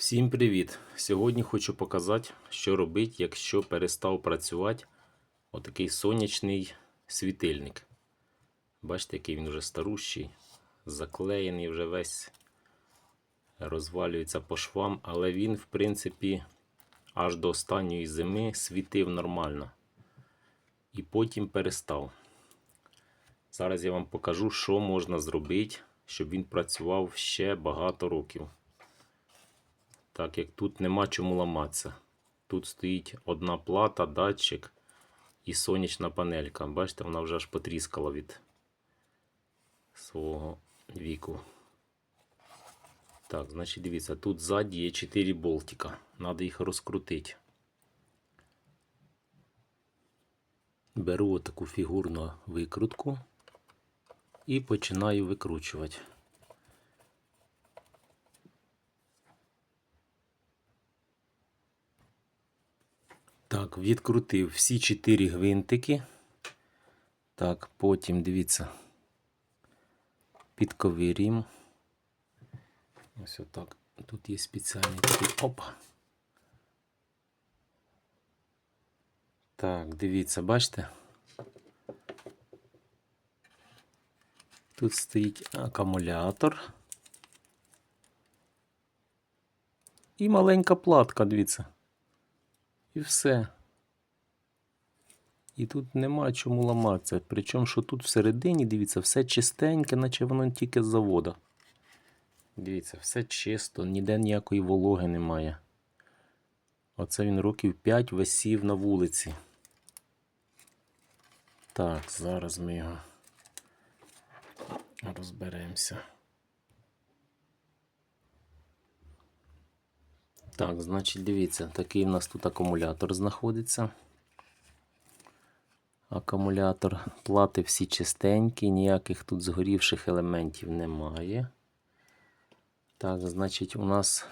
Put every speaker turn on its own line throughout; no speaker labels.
Всім привіт! Сьогодні хочу показати, що робити, якщо перестав працювати отакий сонячний світильник. Бачите, який він вже старущий, заклеєний вже весь, розвалюється по швам, але він, в принципі, аж до останньої зими світив нормально. І потім перестав. Зараз я вам покажу, що можна зробити, щоб він працював ще багато років. Так як тут нема чому ламатися. Тут стоїть одна плата, датчик і сонячна панелька. Бачите, вона вже аж потріскала від свого віку. Так, значить, дивіться, тут ззаді є 4 болтика. Треба їх розкрутити. Беру таку фігурну викрутку і починаю викручувати. Так, відкрутив всі чотири гвинтики. Так, потім дивіться, підковирім. Ось отак. Тут є спеціальний такий опа. Так, дивіться, бачите? Тут стоїть акумулятор. І маленька платка, дивіться. І все. І тут нема чому ламатися. Причому, що тут всередині, дивіться, все чистеньке, наче воно тільки з завода. Дивіться, все чисто, ніде ніякої вологи немає. Оце він років 5 висів на вулиці. Так, зараз ми його розберемося. Так, значить, дивіться, такий в нас тут акумулятор знаходиться. Акумулятор, плати всі чистенькі, ніяких тут згорівших елементів немає. Так, значить, у нас,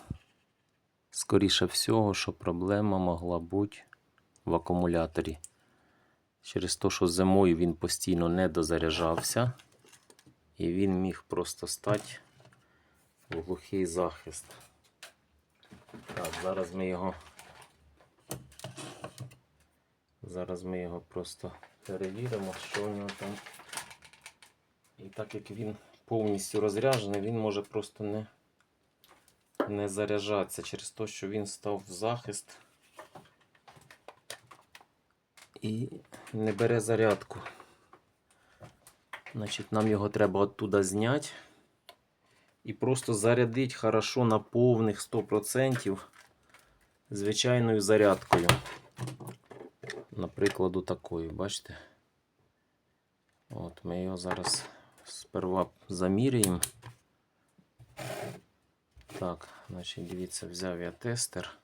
скоріше всього, що проблема могла бути в акумуляторі. Через те, що зимою він постійно не дозаряджався, і він міг просто стати в глухий захист. Так, зараз ми його. Зараз ми його просто перевіримо, що у нього там. І так як він повністю розряджений, він може просто не, не заряджатися через те, що він став в захист і не бере зарядку. Значить, нам його треба оттуда зняти і просто зарядити хорошо на повних 100% звичайною зарядкою. Наприклад, такою, бачите? От ми його зараз сперва заміряємо. Так, значить, дивіться, взяв я тестер.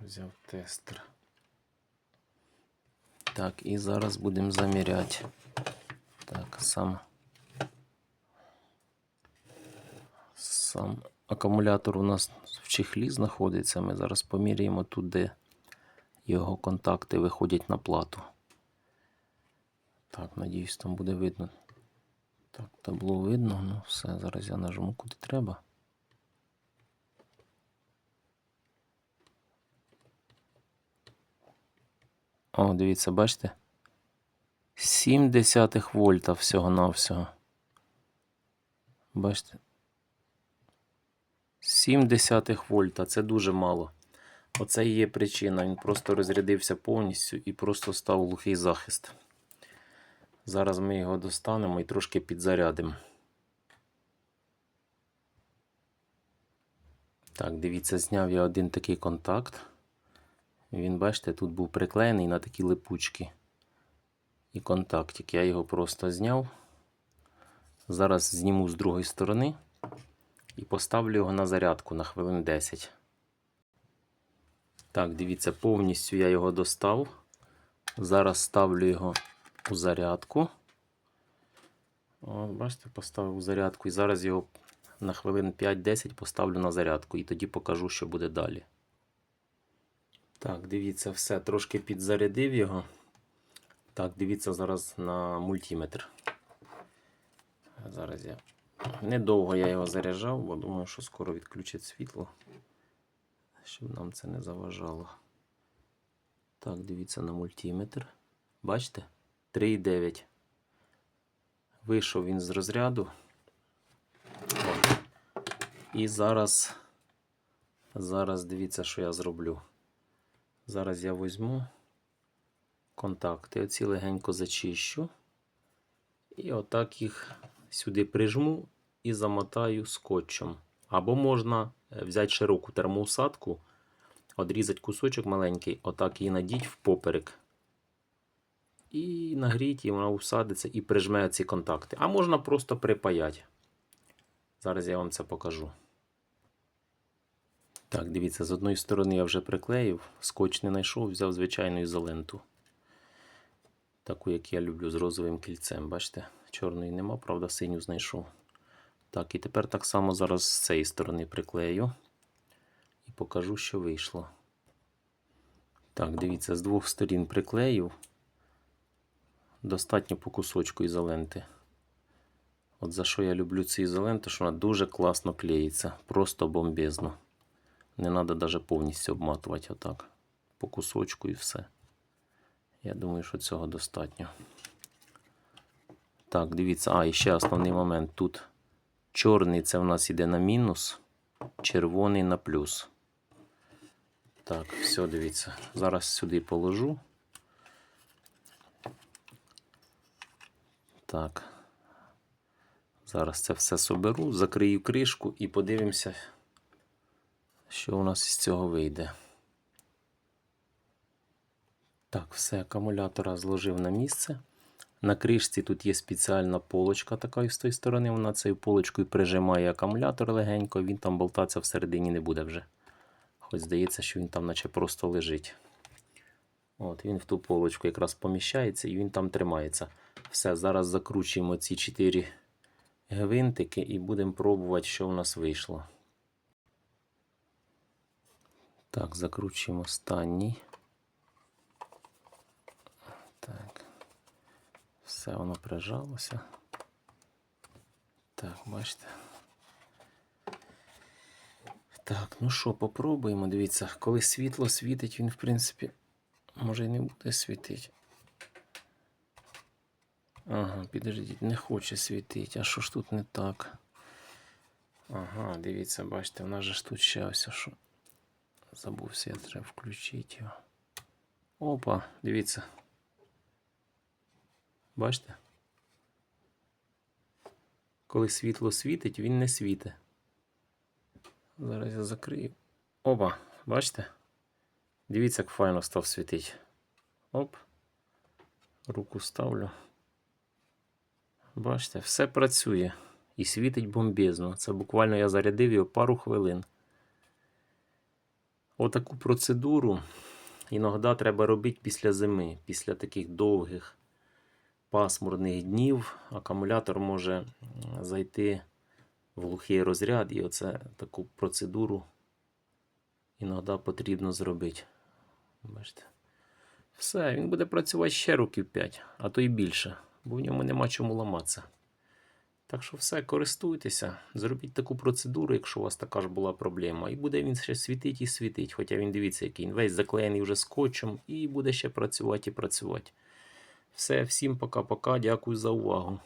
Взяв тестер. Так, і зараз будемо заміряти. Так, сам. Сам акумулятор у нас в чехлі знаходиться. Ми зараз поміряємо тут, де його контакти виходять на плату. Так, надіюсь, там буде видно. Так, табло видно. Ну, все, зараз я нажму куди треба. О, дивіться, бачите? 7 десятих вольта всього-навсього. Бачите? 7 десятих вольта це дуже мало. Оце і є причина. Він просто розрядився повністю і просто став глухий захист. Зараз ми його достанемо і трошки підзарядимо. Так, дивіться, зняв я один такий контакт. Він, бачите, тут був приклеєний на такі липучки. І контактик. Я його просто зняв. Зараз зніму з другої сторони і поставлю його на зарядку на хвилин 10. Так, дивіться, повністю я його достав. Зараз ставлю його у зарядку. О, бачите, поставив у зарядку. І зараз його на хвилин 5-10 поставлю на зарядку і тоді покажу, що буде далі. Так, дивіться, все, трошки підзарядив його. Так, дивіться зараз на мультиметр. Зараз я Недовго я його заряджав, бо думаю, що скоро відключить світло, щоб нам це не заважало. Так, дивіться на мультиметр. Бачите? 3,9. Вийшов він з розряду. От. І зараз, зараз дивіться, що я зроблю. Зараз я візьму контакти, оці легенько зачищу. І отак їх сюди прижму і замотаю скотчем. Або можна е, взяти широку термоусадку, одрізати кусочок маленький, отак її надіть в поперек. І нагріть, і вона усадиться і прижме ці контакти. А можна просто припаяти. Зараз я вам це покажу. Так, дивіться, з одної сторони я вже приклеїв, скотч не знайшов, взяв звичайну ізоленту. Таку, як я люблю, з розовим кільцем. Бачите? Чорної нема, правда, синю знайшов. Так, і тепер так само зараз з цієї сторони приклею і покажу, що вийшло. Так, дивіться, з двох сторін приклеїв. Достатньо по кусочку ізоленти. От за що я люблю цю ізоленту, що вона дуже класно клеїться. Просто бомбезно. Не треба навіть повністю обматувати отак. По кусочку і все. Я думаю, що цього достатньо. Так, дивіться, а, і ще основний момент. Тут чорний це в нас йде на мінус, червоний на плюс. Так, все, дивіться. Зараз сюди положу. Так. Зараз це все соберу, закрию кришку і подивимося, що у нас із цього вийде. Так, все, акумулятора зложив на місце. На кришці тут є спеціальна полочка така з тої сторони. Вона цією полочкою прижимає акумулятор легенько, він там болтатися всередині не буде вже. Хоч здається, що він там наче просто лежить. От, Він в ту полочку якраз поміщається і він там тримається. Все, зараз закручуємо ці 4 гвинтики і будемо пробувати, що у нас вийшло. Так, закручуємо останній. Все воно прижалося. Так, бачите. Так, ну що, попробуємо. Дивіться, коли світло світить, він, в принципі, може і не буде світити. Ага, підождіть, не хоче світити. А що ж тут не так? Ага, дивіться, бачите, в нас же ж тут ще ось що. Забувся, я треба включити його. Опа, дивіться. Бачите? Коли світло світить, він не світить. Зараз я закрию. Опа, бачите? Дивіться, як файно став світити. Оп. Руку ставлю. Бачите, все працює. І світить бомбезно. Це буквально я зарядив його пару хвилин. Отаку процедуру іноді треба робити після зими, після таких довгих пасмурних днів. Акумулятор може зайти в глухий розряд, і оце таку процедуру іноді потрібно зробити. Бачите? Все, він буде працювати ще років 5, а то й більше, бо в ньому нема чому ламатися. Так що все, користуйтеся, зробіть таку процедуру, якщо у вас така ж була проблема. І буде він ще світить і світить. Хоча він дивіться, який він весь заклеєний вже скотчем, і буде ще працювати і працювати. Все, всім пока-пока. Дякую за увагу.